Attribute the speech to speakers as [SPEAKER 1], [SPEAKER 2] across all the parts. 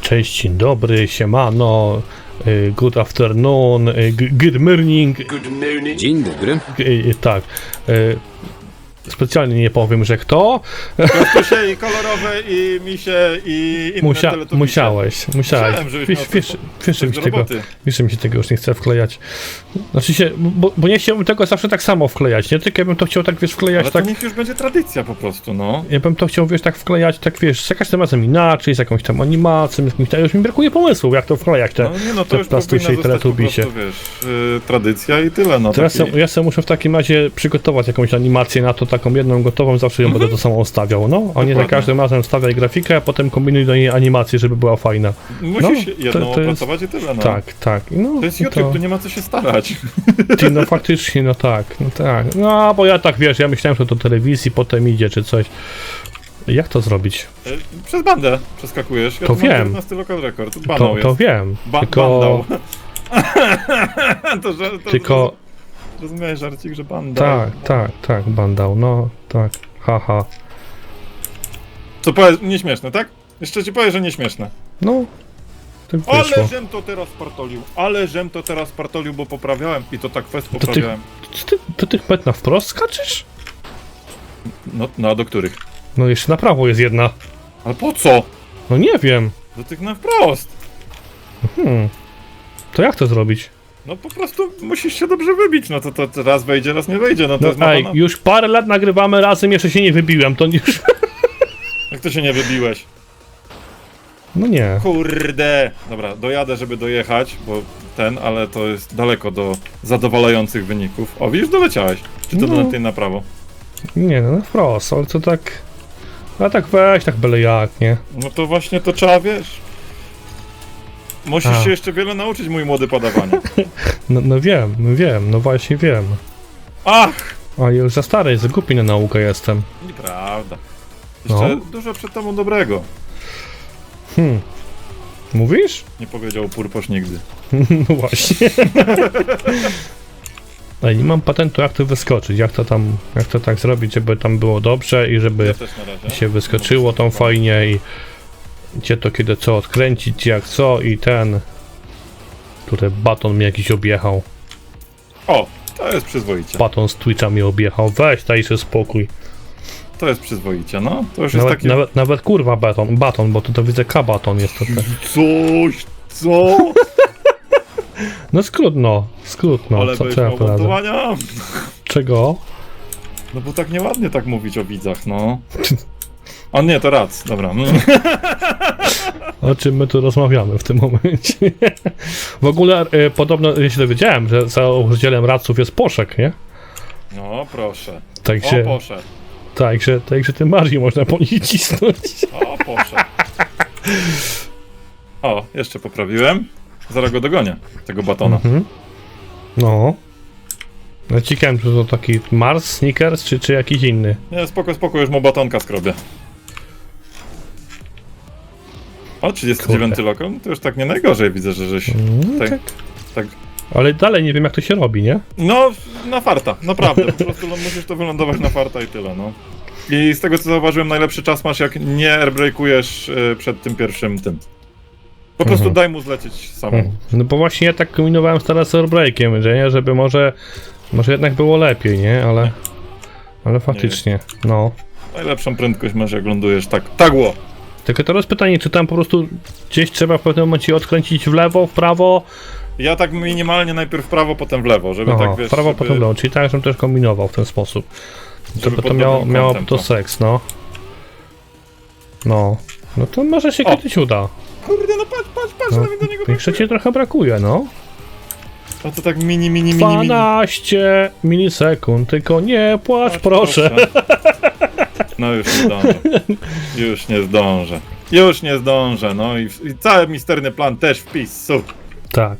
[SPEAKER 1] Cześć, dzień dobry, siemano, y, good afternoon, y, g- good morning,
[SPEAKER 2] Dzień dobry.
[SPEAKER 1] y, tak. Specjalnie nie powiem, że kto.
[SPEAKER 3] Katusie i kolorowe i misie i inne
[SPEAKER 1] Musia,
[SPEAKER 3] teletubisie.
[SPEAKER 1] musiałeś, musiałeś.
[SPEAKER 3] Żebyś
[SPEAKER 1] Wiesz,
[SPEAKER 3] miał
[SPEAKER 1] wiesz,
[SPEAKER 3] coś-
[SPEAKER 1] wiesz, że mi się
[SPEAKER 3] do
[SPEAKER 1] tego,
[SPEAKER 3] roboty.
[SPEAKER 1] wiesz, że mi się tego już nie chce wklejać. Znaczy się, bo, bo nie chciałbym tego zawsze tak samo wklejać, nie? Tylko ja bym to chciał tak, wiesz, wklejać
[SPEAKER 3] Ale
[SPEAKER 1] tak...
[SPEAKER 3] to niech już będzie tradycja po prostu, no.
[SPEAKER 1] Ja bym to chciał, wiesz, tak wklejać, tak wiesz, za każdym razem inaczej, z jakąś tam animacją, z jakimś, tam- już mi brakuje pomysłów, jak to wklejać te...
[SPEAKER 3] No nie no,
[SPEAKER 1] te
[SPEAKER 3] to już
[SPEAKER 1] plastusie
[SPEAKER 3] powinna
[SPEAKER 1] i
[SPEAKER 3] zostać po
[SPEAKER 1] teletubisie.
[SPEAKER 3] prostu, wiesz, y, tradycja i tyle, no.
[SPEAKER 1] Teraz
[SPEAKER 3] taki-
[SPEAKER 1] ja, ja sobie muszę w takim razie przygotować jakąś animację na to, taką jedną gotową, zawsze ją będę to samą stawiał, no. A nie za
[SPEAKER 3] Dokładnie.
[SPEAKER 1] każdym razem stawiaj grafikę, a potem kombinuj do niej animację, żeby była fajna.
[SPEAKER 3] Musisz
[SPEAKER 1] no,
[SPEAKER 3] jedną
[SPEAKER 1] to- to jest-
[SPEAKER 3] opracować i tyle, no.
[SPEAKER 1] Tak, tak. No,
[SPEAKER 3] To jest
[SPEAKER 1] no
[SPEAKER 3] YouTube, tu nie ma co się starać.
[SPEAKER 1] Ty, no faktycznie, no tak, no tak. No, bo ja tak, wiesz, ja myślałem, że to telewizji potem idzie, czy coś. Jak to zrobić?
[SPEAKER 3] Y, Przez bandę przeskakujesz. Ja
[SPEAKER 1] To
[SPEAKER 3] tu mam
[SPEAKER 1] wiem.
[SPEAKER 3] 19 lokal rekord. Banał
[SPEAKER 1] To,
[SPEAKER 3] jest.
[SPEAKER 1] to wiem,
[SPEAKER 3] Ba
[SPEAKER 1] tylko...
[SPEAKER 3] Bandał. to, że, to,
[SPEAKER 1] Tylko-
[SPEAKER 3] Żarcik, że.
[SPEAKER 1] Tak, tak, tak, bandał, no, tak, haha.
[SPEAKER 3] Co powiesz, nieśmieszne, tak? Jeszcze ci powiem, że nieśmieszne.
[SPEAKER 1] No, tak
[SPEAKER 3] Ale
[SPEAKER 1] wyszło.
[SPEAKER 3] żem to teraz spartolił, ale żem to teraz spartolił, bo poprawiałem i to tak fest
[SPEAKER 1] ty-
[SPEAKER 3] poprawiałem.
[SPEAKER 1] Co ty, to tych pet na wprost skaczesz?
[SPEAKER 3] No, no a do których?
[SPEAKER 1] No jeszcze na prawo jest jedna.
[SPEAKER 3] Ale po co?
[SPEAKER 1] No nie wiem.
[SPEAKER 3] Do tych na wprost.
[SPEAKER 1] Hmm. To jak to zrobić?
[SPEAKER 3] No po prostu musisz się dobrze wybić, no to, to, to raz wejdzie, raz nie wejdzie, no to
[SPEAKER 1] No
[SPEAKER 3] jest mapa
[SPEAKER 1] ej,
[SPEAKER 3] na...
[SPEAKER 1] już parę lat nagrywamy razem, jeszcze się nie wybiłem, to już...
[SPEAKER 3] Jak to się nie wybiłeś?
[SPEAKER 1] No nie.
[SPEAKER 3] Kurde! Dobra, dojadę, żeby dojechać, bo ten, ale to jest daleko do zadowalających wyników. O, widzisz, doleciałeś. Czy to
[SPEAKER 1] No.
[SPEAKER 3] tej na prawo?
[SPEAKER 1] Nie, no wprost, ale to tak... A tak weź, tak byle jak, nie?
[SPEAKER 3] No to właśnie to trzeba, wiesz... Musisz
[SPEAKER 1] A.
[SPEAKER 3] się jeszcze wiele nauczyć, mój młody padawanie.
[SPEAKER 1] No, no wiem, no wiem, no właśnie wiem.
[SPEAKER 3] Ach!
[SPEAKER 1] A już za stary, za głupi na naukę jestem.
[SPEAKER 3] Nieprawda. Jeszcze
[SPEAKER 1] No.
[SPEAKER 3] dużo przed tobą dobrego.
[SPEAKER 1] Hmm. Mówisz?
[SPEAKER 3] Nie powiedział Purposz nigdy.
[SPEAKER 1] No właśnie. Ale nie mam patentu, jak to wyskoczyć, jak to tam, jak to tak zrobić, żeby tam było dobrze i żeby...
[SPEAKER 3] Ja też na razie.
[SPEAKER 1] się wyskoczyło tam fajnie i gdzie to kiedy co odkręcić, jak co i ten. Tutaj baton mi jakiś objechał.
[SPEAKER 3] O! To jest przyzwoicie.
[SPEAKER 1] Baton z Twitcha mi objechał. Weź, dajże spokój.
[SPEAKER 3] To jest przyzwoicie, no. To już jest
[SPEAKER 1] Nawet,
[SPEAKER 3] taki...
[SPEAKER 1] nawet, nawet kurwa baton, baton, bo to, to widzę K-baton jest to. te-
[SPEAKER 3] Coś, co?
[SPEAKER 1] No skrót no, skrót no,
[SPEAKER 3] Ale
[SPEAKER 1] co,
[SPEAKER 3] montowania?
[SPEAKER 1] Czego?
[SPEAKER 3] No bo tak nieładnie tak mówić o widzach, no. A nie, to rac, dobra.
[SPEAKER 1] O czym my tu rozmawiamy w tym momencie? w ogóle e, podobno ja się dowiedziałem, że za rozdzielem raców jest poszek, nie?
[SPEAKER 3] No, proszę. O,
[SPEAKER 1] Także,
[SPEAKER 3] poszedł.
[SPEAKER 1] także, także tym bardziej można po nich cisnąć.
[SPEAKER 3] O, poszedł. O, jeszcze poprawiłem. Zaraz go dogonię, tego batona.
[SPEAKER 1] Mhm. No. No czy to taki Mars, Snickers, czy, czy jakiś inny.
[SPEAKER 3] Nie, spoko, spoko, już mu batonka skrobię. O, 39
[SPEAKER 1] Kurde.
[SPEAKER 3] lokal? No to już tak nie najgorzej widzę, że żeś
[SPEAKER 1] No,
[SPEAKER 3] tak,
[SPEAKER 1] tak.
[SPEAKER 3] tak...
[SPEAKER 1] Ale dalej nie wiem, jak to się robi, nie?
[SPEAKER 3] No, na farta, naprawdę. Po prostu no, musisz to wylądować na farta i tyle, no. I z tego co zauważyłem, najlepszy czas masz, jak nie airbreakujesz y, przed tym pierwszym tym. Po prostu
[SPEAKER 1] Mhm.
[SPEAKER 3] daj mu zlecieć samemu.
[SPEAKER 1] No bo właśnie ja tak kombinowałem teraz z airbreakiem, że nie, żeby może, może jednak było lepiej, nie? Ale, ale faktycznie, no.
[SPEAKER 3] Najlepszą prędkość masz, jak lądujesz tak. Tagło!
[SPEAKER 1] Tylko teraz pytanie, czy tam po prostu gdzieś trzeba w pewnym momencie odkręcić w lewo, w prawo?
[SPEAKER 3] Ja tak minimalnie najpierw w prawo, potem w lewo, żeby
[SPEAKER 1] Aha,
[SPEAKER 3] tak wiesz.
[SPEAKER 1] w prawo,
[SPEAKER 3] żeby...
[SPEAKER 1] potem w lewo, czyli tak, żebym też kombinował w ten sposób.
[SPEAKER 3] Żeby
[SPEAKER 1] to miało, miało to
[SPEAKER 3] to.
[SPEAKER 1] seks, no. No. No to może się
[SPEAKER 3] O.
[SPEAKER 1] kiedyś uda.
[SPEAKER 3] Kurde, no patrz, patrz, patrz,
[SPEAKER 1] No,
[SPEAKER 3] nawet do niego brakuje.
[SPEAKER 1] ci trochę brakuje, no.
[SPEAKER 3] A to tak mini, mini, mini, mini.
[SPEAKER 1] 12 milisekund, tylko nie płacz,
[SPEAKER 3] Patrz,
[SPEAKER 1] proszę.
[SPEAKER 3] No już nie zdążę. Już nie zdążę. Już nie zdążę, no i, i cały misterny plan też wpis.
[SPEAKER 1] Tak.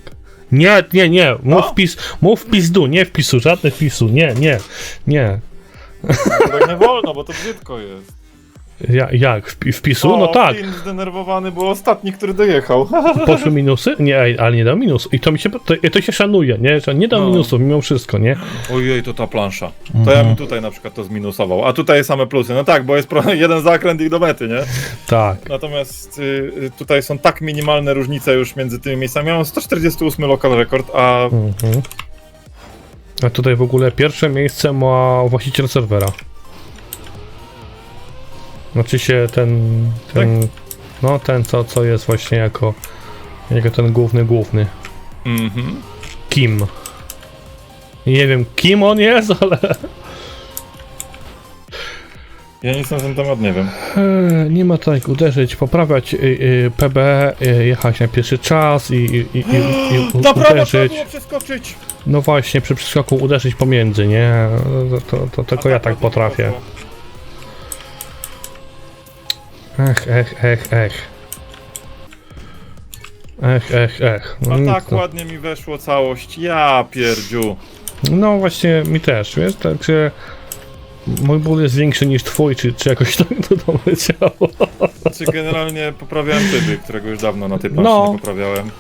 [SPEAKER 1] Nie, nie, nie, mów
[SPEAKER 3] No.
[SPEAKER 1] wpis, mów wpizdu, nie wpisu, żadnych wpisu, nie, nie, nie.
[SPEAKER 3] To tak nie wolno, bo to brzydko jest.
[SPEAKER 1] Ja, jak? Wpi- Wpisu? No
[SPEAKER 3] O,
[SPEAKER 1] tak.
[SPEAKER 3] Flynn zdenerwowany był ostatni, który dojechał.
[SPEAKER 1] Poszły minusy? Nie, ale nie dał minus. I to mi się, to, to się szanuje, nie? Że nie dał
[SPEAKER 3] No.
[SPEAKER 1] minusów mimo wszystko, nie?
[SPEAKER 3] Ojej, to ta plansza. To
[SPEAKER 1] Mhm.
[SPEAKER 3] ja bym tutaj na przykład to zminusował. A tutaj same plusy. No tak, bo jest jeden zakręt i do mety, nie?
[SPEAKER 1] Tak.
[SPEAKER 3] Natomiast y, y, tutaj są tak minimalne różnice już między tymi miejscami. Ja mam 148 lokal rekord, a
[SPEAKER 1] Mhm. A tutaj w ogóle pierwsze miejsce ma właściciel serwera. Znaczy się ten. ten No ten co, co jest właśnie jako. Jako ten główny główny.
[SPEAKER 3] mhm.
[SPEAKER 1] Kim. Nie wiem kim on jest, ale.
[SPEAKER 3] ja nic na ten temat nie wiem.
[SPEAKER 1] Eee, Nie ma tak uderzyć, poprawiać y, y, PB, y, jechać na pierwszy czas i, i, i, i, i u-
[SPEAKER 3] Na prawo trzeba
[SPEAKER 1] uderzyć.
[SPEAKER 3] było przeskoczyć!
[SPEAKER 1] No właśnie, przy przeskoku uderzyć pomiędzy, nie? To, to, to tylko ja tak
[SPEAKER 3] ładnie
[SPEAKER 1] potrafię. Ech, ech, ech, ech. Ech, ech, ech. No,
[SPEAKER 3] A
[SPEAKER 1] nic,
[SPEAKER 3] tak
[SPEAKER 1] no.
[SPEAKER 3] ładnie mi weszło całość. Ja pierdziu.
[SPEAKER 1] no właśnie, mi też, wiesz, także mój ból jest większy niż twój, czy, czy jakoś tak to tam leciało.
[SPEAKER 3] Znaczy generalnie poprawiałem tyby, którego już dawno na tej planszy
[SPEAKER 1] No.
[SPEAKER 3] nie poprawiałem.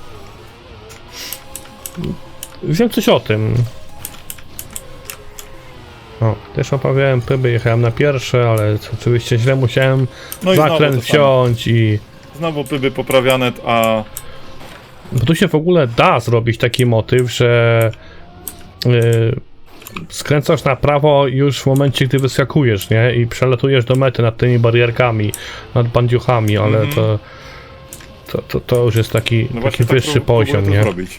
[SPEAKER 1] Wiem coś o tym. O, też oprawiałem pyby, jechałem na pierwsze, ale oczywiście źle musiałem
[SPEAKER 3] No samo.
[SPEAKER 1] wziąć i...
[SPEAKER 3] znowu tyby poprawiane, a
[SPEAKER 1] Bo tu się w ogóle da zrobić taki motyw, że yy, skręcasz na prawo już w momencie, gdy wyskakujesz, nie? I przelatujesz do mety nad tymi barierkami, nad bandziuchami, ale
[SPEAKER 3] Mhm.
[SPEAKER 1] to, to, to, to już jest taki,
[SPEAKER 3] no
[SPEAKER 1] taki
[SPEAKER 3] tak
[SPEAKER 1] wyższy
[SPEAKER 3] próbuję
[SPEAKER 1] poziom, nie?
[SPEAKER 3] zrobić.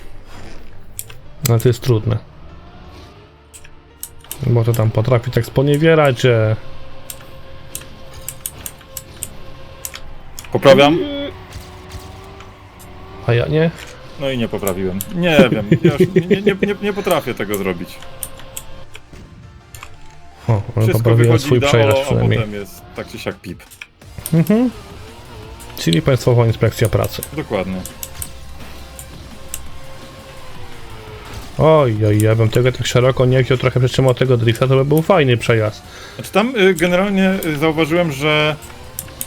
[SPEAKER 1] No to jest trudne. Bo to tam potrafi tak sponiewierać, że...
[SPEAKER 3] Poprawiam?
[SPEAKER 1] A ja nie?
[SPEAKER 3] No i nie poprawiłem. Nie wiem, ja już nie, nie, nie, nie, potrafię tego zrobić.
[SPEAKER 1] O, ale
[SPEAKER 3] Wszystko
[SPEAKER 1] poprawiłem
[SPEAKER 3] wychodzi
[SPEAKER 1] swój przejazd
[SPEAKER 3] a
[SPEAKER 1] przynajmniej.
[SPEAKER 3] potem jest tak czy siak pip.
[SPEAKER 1] Mhm. Czyli Państwowa Inspekcja Pracy.
[SPEAKER 3] Dokładnie.
[SPEAKER 1] Oj, oj, ja bym tego tak szeroko nie wziął, trochę przytrzymał tego drifta, to by był fajny przejazd.
[SPEAKER 3] Znaczy tam y, generalnie y, zauważyłem, że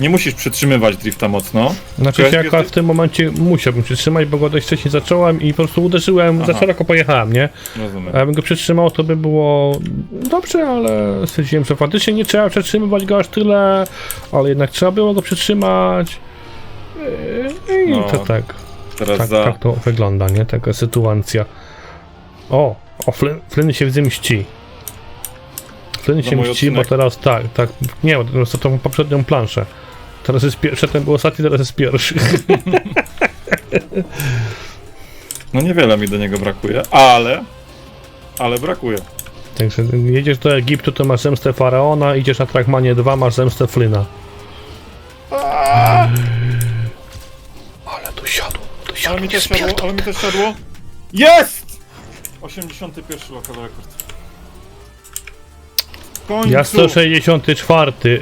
[SPEAKER 3] nie musisz przytrzymywać drifta mocno.
[SPEAKER 1] Znaczy się akurat w tym momencie musiałbym przytrzymać, bo go dość wcześniej zacząłem i po prostu uderzyłem, za
[SPEAKER 3] Aha.
[SPEAKER 1] szeroko pojechałem, nie?
[SPEAKER 3] Rozumiem.
[SPEAKER 1] A jakbym go przytrzymał, to by było dobrze, ale stwierdziłem, że faktycznie nie trzeba przytrzymywać go aż tyle, ale jednak trzeba było go przytrzymać. Yy, I
[SPEAKER 3] No,
[SPEAKER 1] to tak,
[SPEAKER 3] Teraz
[SPEAKER 1] tak,
[SPEAKER 3] za...
[SPEAKER 1] tak to wygląda, nie? Taka sytuacja. O, o Flynn, Flynn się zemści. Flynn
[SPEAKER 3] Za
[SPEAKER 1] się mści, bo
[SPEAKER 3] odcinek.
[SPEAKER 1] teraz tak, tak, nie, bo to tą poprzednią planszę. Teraz jest pierwszy, ten był ostatni, teraz jest pierwszy.
[SPEAKER 3] No niewiele mi do niego brakuje, ale... Ale brakuje.
[SPEAKER 1] Także jedziesz do Egiptu, to masz zemstę Faraona, idziesz na Trackmanie 2, masz zemstę Flyna. Ale tu siadło, tu
[SPEAKER 3] Ale
[SPEAKER 1] siadło,
[SPEAKER 3] mi
[SPEAKER 1] nie
[SPEAKER 3] też siadło, ale mi też siadło. Jest! 81 lokal rekord. W końcu.
[SPEAKER 1] Ja 164. Eee,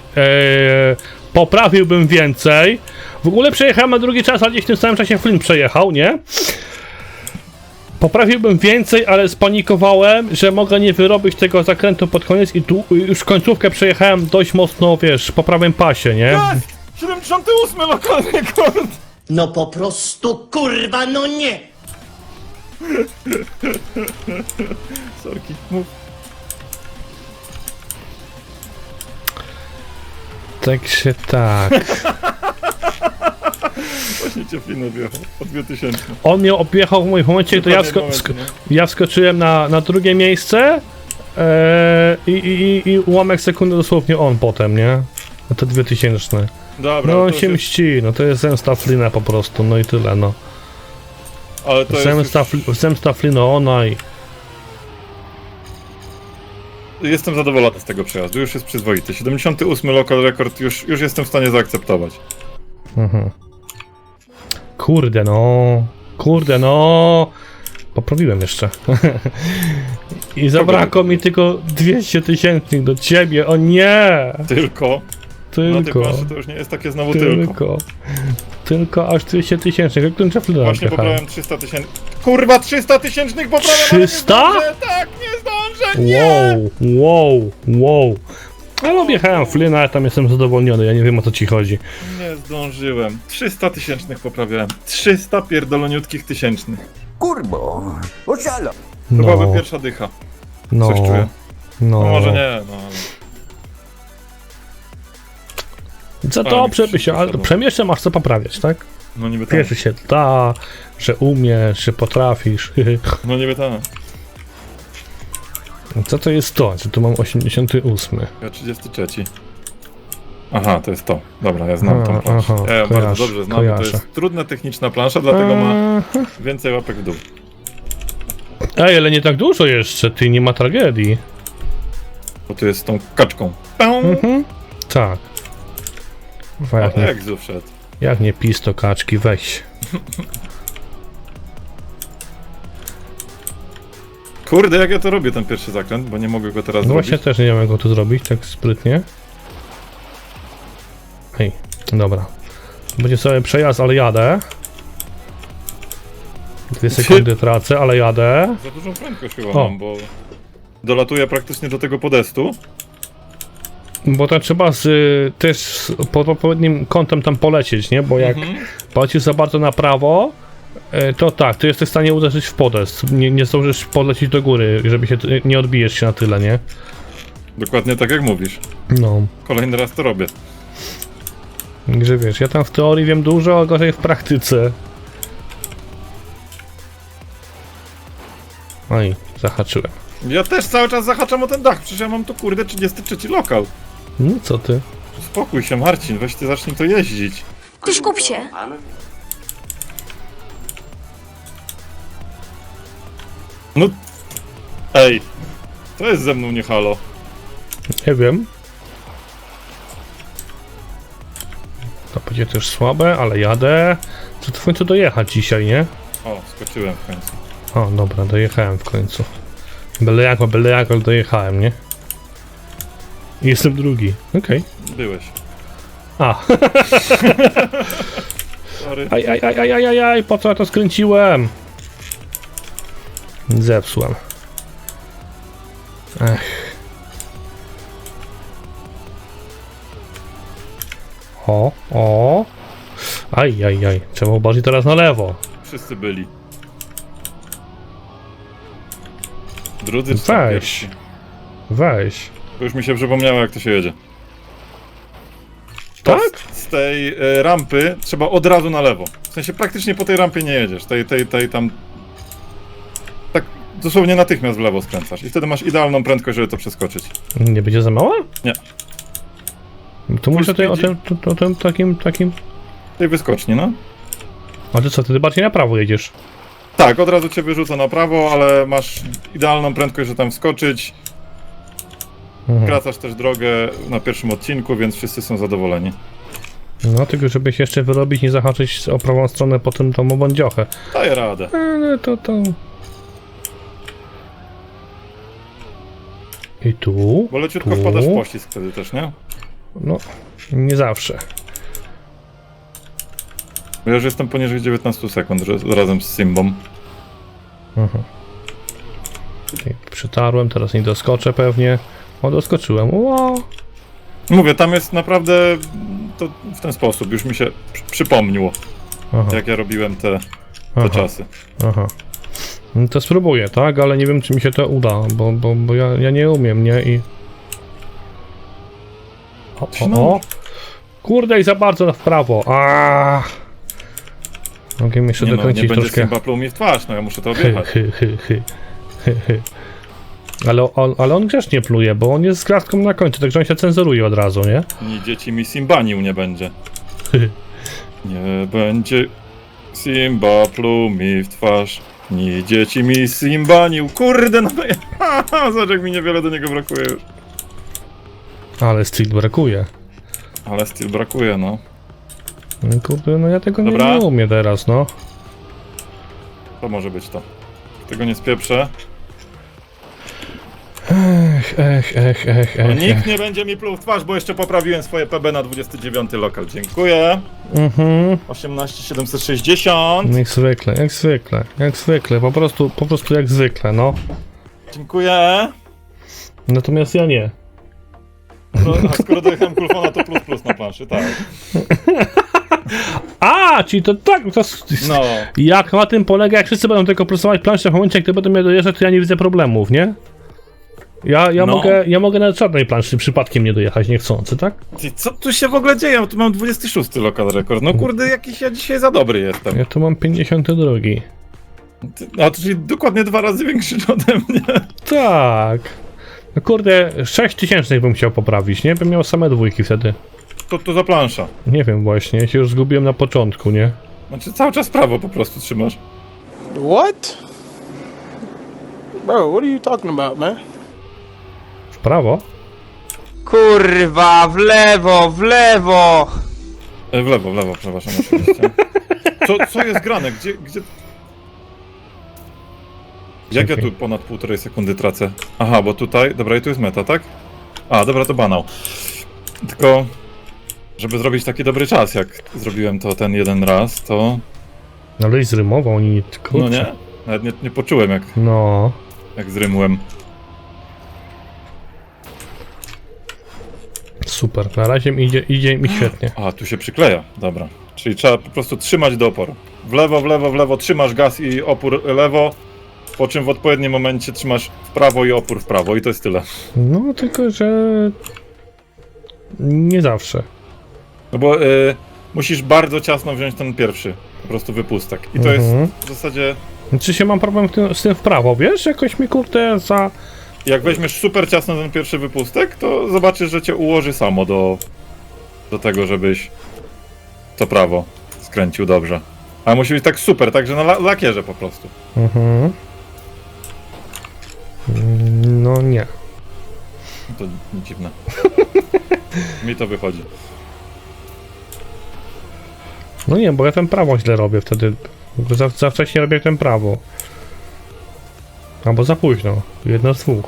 [SPEAKER 1] poprawiłbym więcej. W ogóle przejechałem na drugi czas, ale gdzieś w tym samym czasie Flynn przejechał, nie? Poprawiłbym więcej, ale spanikowałem, że mogę nie wyrobić tego zakrętu pod koniec i tu już końcówkę przejechałem dość mocno, wiesz, po prawym pasie, nie?
[SPEAKER 3] Jest! 78 lokal rekord!
[SPEAKER 2] No po prostu kurwa, no nie!
[SPEAKER 3] Sorki, mów.
[SPEAKER 1] Także tak.
[SPEAKER 3] Właśnie cię Flynn odjechał. O 2000.
[SPEAKER 1] On mnie objechał w moim momencie, to ja, wsko
[SPEAKER 3] moment, nie?
[SPEAKER 1] ja wskoczyłem na, na drugie miejsce eee, i, i, i ułamek sekundy dosłownie on potem, nie? No to 2000.
[SPEAKER 3] Dobra,
[SPEAKER 1] No on się
[SPEAKER 3] jest,
[SPEAKER 1] mści, no to jest zemsta Flina po prostu, no i tyle, no.
[SPEAKER 3] Ale to jest
[SPEAKER 1] Zemsta,
[SPEAKER 3] już,
[SPEAKER 1] ona i...
[SPEAKER 3] Jestem zadowolony z tego przejazdu, już jest przyzwoity. 78 lokal rekord już, już jestem w stanie zaakceptować.
[SPEAKER 1] Mhm. Kurde no, kurde no. Poprawiłem jeszcze. I zabrakło mi tylko 200 tysięcy do ciebie, o nie!
[SPEAKER 3] Tylko, na tej
[SPEAKER 1] Tylko,
[SPEAKER 3] planszy to już nie jest takie znowu tylko.
[SPEAKER 1] tylko. Tylko aż 200 tysięcy. Jak ten Flina
[SPEAKER 3] Właśnie poprawiam 300 tysięcy. Kurwa, 300 tysięcznych poprawiam! ale nie
[SPEAKER 1] 300?
[SPEAKER 3] zdążę, Tak, nie zdążę! Nie!
[SPEAKER 1] Wow, wow, wow. Ale objechałem Flynn, ale tam jestem zadowolniony, ja nie wiem o co ci chodzi.
[SPEAKER 3] Nie zdążyłem. 300 tysięcznych poprawiałem. 300 pierdoloniutkich tysięcznych.
[SPEAKER 4] Kurbo, oszalo.
[SPEAKER 3] To
[SPEAKER 1] No,
[SPEAKER 3] byłaby pierwsza dycha.
[SPEAKER 1] no,
[SPEAKER 3] Coś czuję.
[SPEAKER 1] no.
[SPEAKER 3] No może nie, no ale...
[SPEAKER 1] Za
[SPEAKER 3] ale przyszło.
[SPEAKER 1] przemieście masz co poprawiać, tak?
[SPEAKER 3] No niby tak.
[SPEAKER 1] Wiesz, że się da, że umiesz, że potrafisz.
[SPEAKER 3] No niby tak.
[SPEAKER 1] Co to jest to? Że tu mam 88.
[SPEAKER 3] Ja 33. Aha, to jest to. Dobra, ja znam
[SPEAKER 1] A,
[SPEAKER 3] tą planszę.
[SPEAKER 1] aha,
[SPEAKER 3] ja ją
[SPEAKER 1] kojarzę,
[SPEAKER 3] bardzo dobrze znam, bo to
[SPEAKER 1] kojarzę.
[SPEAKER 3] jest trudna techniczna plansza, dlatego ma więcej łapek w dół.
[SPEAKER 1] Ej, ale nie tak dużo jeszcze, ty nie ma tragedii.
[SPEAKER 3] Bo tu jest z tą kaczką. Pę!
[SPEAKER 1] Mhm. Tak. Kurwa, jak, nie,
[SPEAKER 3] wszedł.
[SPEAKER 1] jak nie pis to kaczki, weź.
[SPEAKER 3] Kurde, jak ja to robię, ten pierwszy zakręt, bo nie mogę go teraz
[SPEAKER 1] No
[SPEAKER 3] zrobić.
[SPEAKER 1] właśnie też nie wiem jak go tu zrobić, tak sprytnie. Hej, dobra. Będzie sobie przejazd, ale jadę. Dwie sekundy tracę, ale jadę.
[SPEAKER 3] Za dużą prędkość chyba
[SPEAKER 1] O.
[SPEAKER 3] mam, bo dolatuję praktycznie do tego podestu.
[SPEAKER 1] Bo to trzeba z, też z, pod odpowiednim kątem tam polecieć, nie? Bo jak
[SPEAKER 3] Mhm.
[SPEAKER 1] polecisz za bardzo na prawo, y, to tak, to jesteś w stanie uderzyć w podest. Nie, nie zdążysz polecieć do góry, żeby się, ty- nie odbijesz się na tyle, nie?
[SPEAKER 3] Dokładnie tak jak mówisz.
[SPEAKER 1] No.
[SPEAKER 3] Kolejny raz to robię.
[SPEAKER 1] Także wiesz, ja tam w teorii wiem dużo, a gorzej w praktyce. Oj, zahaczyłem.
[SPEAKER 3] Ja też cały czas zahaczam o ten dach, przecież ja mam tu kurde 33 lokal.
[SPEAKER 1] No co ty?
[SPEAKER 3] Spokój się Marcin, weź ty zacznij to jeździć.
[SPEAKER 5] Ty skup się.
[SPEAKER 3] No... Ej! To jest ze mną nie halo.
[SPEAKER 1] Nie wiem. To będzie też słabe, ale jadę. Co to w końcu dojechać dzisiaj, nie?
[SPEAKER 3] O, skoczyłem w końcu.
[SPEAKER 1] O, dobra, dojechałem w końcu. Byle jako, byle jako, ale dojechałem, nie? Jestem drugi. Okej.
[SPEAKER 3] Byłeś.
[SPEAKER 1] A,
[SPEAKER 3] Sorry.
[SPEAKER 1] aj, aj, aj, aj, aj, aj, aj, po co ja to skręciłem? Zepsułem. Ech. O, o. Aj, aj, aj. Było bardziej teraz na lewo.
[SPEAKER 3] Wszyscy byli. Drudzy
[SPEAKER 1] Weź.
[SPEAKER 3] pierwsi?
[SPEAKER 1] Weź.
[SPEAKER 3] Już mi się przypomniało jak to się jedzie.
[SPEAKER 1] Tak?
[SPEAKER 3] Z, tej e, rampy trzeba od razu na lewo. W sensie praktycznie po tej rampie nie jedziesz. Tej, tej, tej tam... Tak dosłownie natychmiast w lewo skręcasz. I wtedy masz idealną prędkość, żeby to przeskoczyć.
[SPEAKER 1] Nie będzie za mała?
[SPEAKER 3] Nie.
[SPEAKER 1] To może tutaj o tym, to, o tym takim, takim...
[SPEAKER 3] Tej wyskoczni, no.
[SPEAKER 1] A ty co, ty bardziej na prawo jedziesz?
[SPEAKER 3] Tak, od razu cię wyrzuca na prawo, ale masz idealną prędkość, żeby tam wskoczyć.
[SPEAKER 1] Mhm.
[SPEAKER 3] Kracasz też drogę na pierwszym odcinku, więc wszyscy są zadowoleni.
[SPEAKER 1] No, tylko żebyś jeszcze wyrobić, nie zahaczyć o prawą stronę po tym tą obądziochę.
[SPEAKER 3] Daję radę.
[SPEAKER 1] Ale to to... I tu?
[SPEAKER 3] Bo leciutko
[SPEAKER 1] tu?
[SPEAKER 3] wpadasz w pościsk wtedy też, nie?
[SPEAKER 1] No, nie zawsze.
[SPEAKER 3] Ja już jestem poniżej 19 sekund że- razem z Simbą.
[SPEAKER 1] Mhm. I Przytarłem, teraz nie doskoczę pewnie. O, doskoczyłem. Ło!
[SPEAKER 3] Mówię, tam jest naprawdę to w ten sposób, już mi się przy- przypomniło,
[SPEAKER 1] Aha,
[SPEAKER 3] jak ja robiłem te, te
[SPEAKER 1] aha,
[SPEAKER 3] czasy.
[SPEAKER 1] aha. No to spróbuję, tak? Ale nie wiem, czy mi się to uda, bo, bo, bo ja, ja nie umiem, nie? I... O,
[SPEAKER 3] No.
[SPEAKER 1] o, o. Kurde, i za bardzo w prawo. A. Mogę jeszcze
[SPEAKER 3] Nie, no, nie
[SPEAKER 1] dokręcić
[SPEAKER 3] będzie
[SPEAKER 1] troszkę.
[SPEAKER 3] Simba pluł mi w twarz, no ja muszę to
[SPEAKER 1] Hy,
[SPEAKER 3] objechać.
[SPEAKER 1] hy, hy, hy. Hy, hy. Ale on, ale on grzecznie pluje, bo on jest z gwiazdką na końcu, także on się cenzuruje od razu, nie?
[SPEAKER 3] Ni dzieci mi Simbanił nie będzie. Nie będzie Simba pluł mi w twarz. Ni dzieci mi Simbanił. Kurde, no. Zobacz jak mi niewiele do niego brakuje już.
[SPEAKER 1] Ale styl brakuje.
[SPEAKER 3] Ale styl brakuje, no.
[SPEAKER 1] No Kurde, no ja tego nie,
[SPEAKER 3] Dobra.
[SPEAKER 1] nie umiem teraz, no.
[SPEAKER 3] To może być to. Tego nie spieprzę.
[SPEAKER 1] Ech, ech, ech, ech,
[SPEAKER 3] No,
[SPEAKER 1] ech.
[SPEAKER 3] nikt nie będzie mi pluł w twarz, bo jeszcze poprawiłem swoje PB na 29 lokal. Dziękuję.
[SPEAKER 1] Mhm.
[SPEAKER 3] 18760.
[SPEAKER 1] Jak zwykle, jak zwykle, jak zwykle, po prostu, po prostu jak zwykle, no.
[SPEAKER 3] Dziękuję.
[SPEAKER 1] Natomiast ja nie.
[SPEAKER 3] No, a skoro dojechałem kulfona, to plus plus na planszy, tak.
[SPEAKER 1] A, czyli to tak, to
[SPEAKER 3] No,
[SPEAKER 1] jak na tym polega, jak wszyscy będą tylko prostować planszę w momencie, jak ty będą mnie dojeżdżać, to ja nie widzę problemów, nie? Ja, ja,
[SPEAKER 3] No.
[SPEAKER 1] mogę, ja mogę na żadnej planszy przypadkiem nie dojechać niechcący, tak?
[SPEAKER 3] Ty, co tu się w ogóle dzieje? Ja Tu mam 26 lokal rekord. No kurde, jakiś ja dzisiaj za dobry jestem.
[SPEAKER 1] Ja tu mam 52.
[SPEAKER 3] Ty, a to czyli dokładnie dwa razy większy ode mnie.
[SPEAKER 1] Tak. No kurde, 6 tysięcznych bym chciał poprawić, nie? Bym miał same dwójki wtedy.
[SPEAKER 3] To to za plansza.
[SPEAKER 1] Nie wiem właśnie, ja się już zgubiłem na początku, nie?
[SPEAKER 3] Znaczy cały czas prawo po prostu trzymasz.
[SPEAKER 5] What? Bro, what are you talking about, man?
[SPEAKER 1] W prawo?
[SPEAKER 6] Kurwa, w lewo, w lewo!
[SPEAKER 3] E, w lewo, w lewo, przepraszam oczywiście. Co, co jest grane? Gdzie, gdzie... Jak ja tu ponad półtorej sekundy tracę? Aha, bo tutaj... Dobra, i tu jest meta, tak? A, dobra, to banał. Tylko... Żeby zrobić taki dobry czas, jak zrobiłem to ten jeden raz, to...
[SPEAKER 1] No ale i zrymował, oni... Kurczę.
[SPEAKER 3] No nie? Nawet nie, nie poczułem, jak,
[SPEAKER 1] No.
[SPEAKER 3] jak zrymłem.
[SPEAKER 1] Super, na razie mi idzie, idzie mi świetnie.
[SPEAKER 3] A, tu się przykleja, dobra. Czyli trzeba po prostu trzymać do oporu. W lewo, w lewo, w lewo, trzymasz gaz i opór lewo, po czym w odpowiednim momencie trzymasz w prawo i opór w prawo i to jest tyle.
[SPEAKER 1] No, tylko że... Nie zawsze.
[SPEAKER 3] No bo y, musisz bardzo ciasno wziąć ten pierwszy, po prostu wypustek. I to
[SPEAKER 1] Mhm.
[SPEAKER 3] jest w zasadzie,
[SPEAKER 1] Czy się mam problem w tym, z tym w prawo, wiesz? Jakoś mi kurde za...
[SPEAKER 3] jak weźmiesz super ciasno ten pierwszy wypustek, to zobaczysz, że cię ułoży samo do, do tego, żebyś to prawo skręcił dobrze. Ale musi być tak super, także na la- lakierze po prostu.
[SPEAKER 1] Mhm. Mm, No nie.
[SPEAKER 3] To dziwne. Mi to wychodzi.
[SPEAKER 1] No nie, bo ja ten prawo źle robię wtedy. Za, za wcześnie robię ten prawo. Albo za późno. Jedno z dwóch.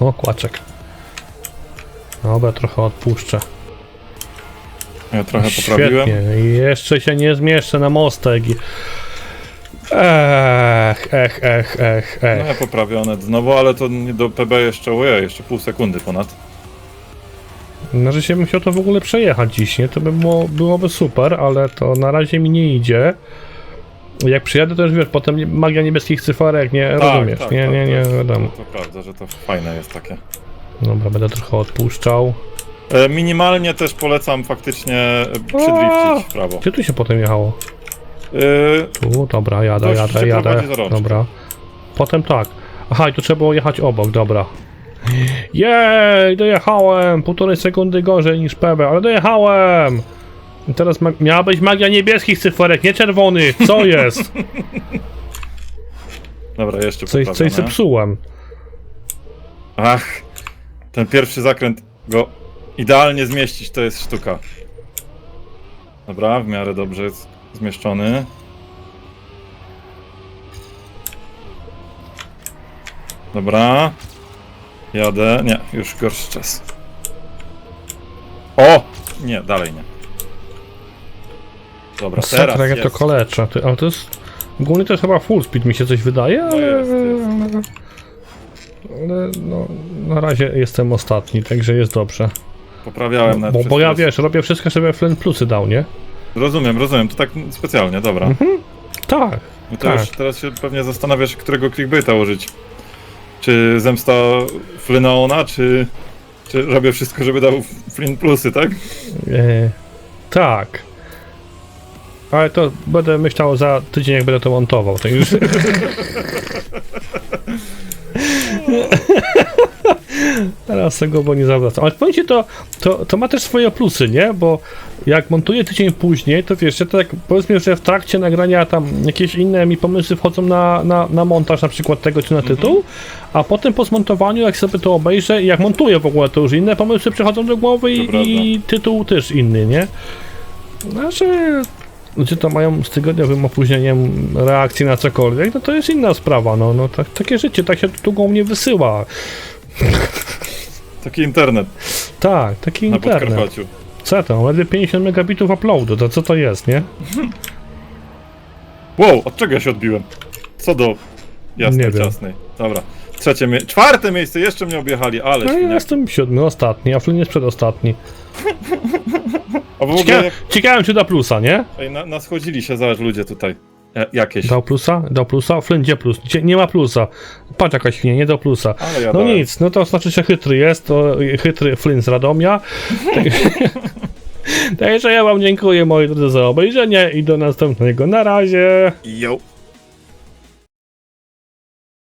[SPEAKER 1] O, kłaczek. Dobra, trochę odpuszczę.
[SPEAKER 3] Ja trochę poprawiłem.
[SPEAKER 1] Świetnie. I jeszcze się nie zmieszczę na mostek. i- Ech, ech, ech, ech,
[SPEAKER 3] No
[SPEAKER 1] ech.
[SPEAKER 3] ja poprawione znowu, ale to nie do PB jeszcze, ojej, jeszcze pół sekundy ponad.
[SPEAKER 1] No, że się bym chciał to w ogóle przejechać dziś, nie? To by było, byłoby super, ale to na razie mi nie idzie. Jak przyjadę, to już wiesz, potem magia niebieskich cyferek, nie rozumiesz.
[SPEAKER 3] tak,
[SPEAKER 1] nie,
[SPEAKER 3] tak,
[SPEAKER 1] nie, nie,
[SPEAKER 3] tak.
[SPEAKER 1] wiadomo.
[SPEAKER 3] To prawda, że to fajne jest takie.
[SPEAKER 1] Dobra, będę trochę odpuszczał.
[SPEAKER 3] E, minimalnie też polecam faktycznie e, przydrifcić w prawo.
[SPEAKER 1] Gdzie tu się potem jechało?
[SPEAKER 3] E,
[SPEAKER 1] Tu, dobra, jadę,
[SPEAKER 3] Gość
[SPEAKER 1] jadę, jadę. Dobra. Potem tak. Aha, i tu trzeba było jechać obok, dobra. Jej, dojechałem! Półtorej sekundy gorzej niż PB, ale dojechałem! Teraz ma miała być magia niebieskich cyferek, nie czerwonych! Co jest?
[SPEAKER 3] dobra, jeszcze
[SPEAKER 1] Coś, coś zepsułem.
[SPEAKER 3] Ach, ten pierwszy zakręt go idealnie zmieścić, to jest sztuka. Dobra, w miarę dobrze jest zmieszczony. Dobra. Jadę. Nie, już gorszy czas. O! Nie, dalej nie. Dobra, teraz
[SPEAKER 1] Sakra, jak to
[SPEAKER 3] jest.
[SPEAKER 1] Ty, ale to jest... Ogólnie to jest chyba full speed, mi się coś wydaje, ale...
[SPEAKER 3] jest,
[SPEAKER 1] ale no, na razie jestem ostatni, także jest dobrze.
[SPEAKER 3] Poprawiałem nawet
[SPEAKER 1] Bo,
[SPEAKER 3] przez
[SPEAKER 1] bo ja
[SPEAKER 3] chwilę.
[SPEAKER 1] wiesz, robię wszystko, żeby Flint plusy dał, nie?
[SPEAKER 3] Rozumiem, rozumiem, to tak specjalnie, dobra.
[SPEAKER 1] Tak.
[SPEAKER 3] No to
[SPEAKER 1] Tak.
[SPEAKER 3] już teraz się pewnie zastanawiasz, którego clickbaita użyć. Czy zemsta Flynaona, czy, czy robię wszystko, żeby dał Flynn plusy, tak?
[SPEAKER 1] E, tak. Ale to będę myślał za tydzień, jak będę to montował. Tak już... Teraz tego bo nie zawracam. Ale powiem ci, to, to, to ma też swoje plusy, nie? Bo jak montuję tydzień później, to wiesz, ja tak powiedzmy, że w trakcie nagrania tam jakieś inne mi pomysły wchodzą na, na, na montaż na przykład tego czy na tytuł, a potem po zmontowaniu, jak sobie to obejrzę i jak montuję w ogóle, to już inne pomysły przychodzą do głowy i, i tytuł też inny, nie? Znaczy, ludzie to mają z tygodniowym opóźnieniem reakcji na cokolwiek, no to jest inna sprawa, no, no tak, takie życie, tak się długą mnie wysyła.
[SPEAKER 3] Taki internet
[SPEAKER 1] Tak, taki
[SPEAKER 3] na
[SPEAKER 1] internet.
[SPEAKER 3] Podkarpaciu.
[SPEAKER 1] Co to? Ledwie 50 megabitów uploadu, to co to jest, nie?
[SPEAKER 3] Wow, od czego ja się odbiłem? Co do jasnej,
[SPEAKER 1] Nie wiem.
[SPEAKER 3] ciasnej. Dobra. Trzecie mie- czwarte miejsce, jeszcze mnie objechali, ale
[SPEAKER 1] No ja jestem siódmy, ostatni, a Flynn jest przedostatni.
[SPEAKER 3] A w ogóle
[SPEAKER 1] Ciekawe,
[SPEAKER 3] jak,
[SPEAKER 1] ciekawe czy da plusa, nie?
[SPEAKER 3] ej, na, naschodzili się, zobacz ludzie tutaj. E, jakieś.
[SPEAKER 1] Dał plusa? Dał plusa? Flynn, gdzie plus? Gdzie, nie ma plusa. Patrz jaka świnia, nie dał plusa.
[SPEAKER 3] Ale ja
[SPEAKER 1] No
[SPEAKER 3] dałem.
[SPEAKER 1] nic, no to znaczy, że chytry jest, to chytry Flynn z Radomia. Tak- Także ja wam dziękuję moi drodzy za obejrzenie i do następnego. Na razie.
[SPEAKER 3] Jo.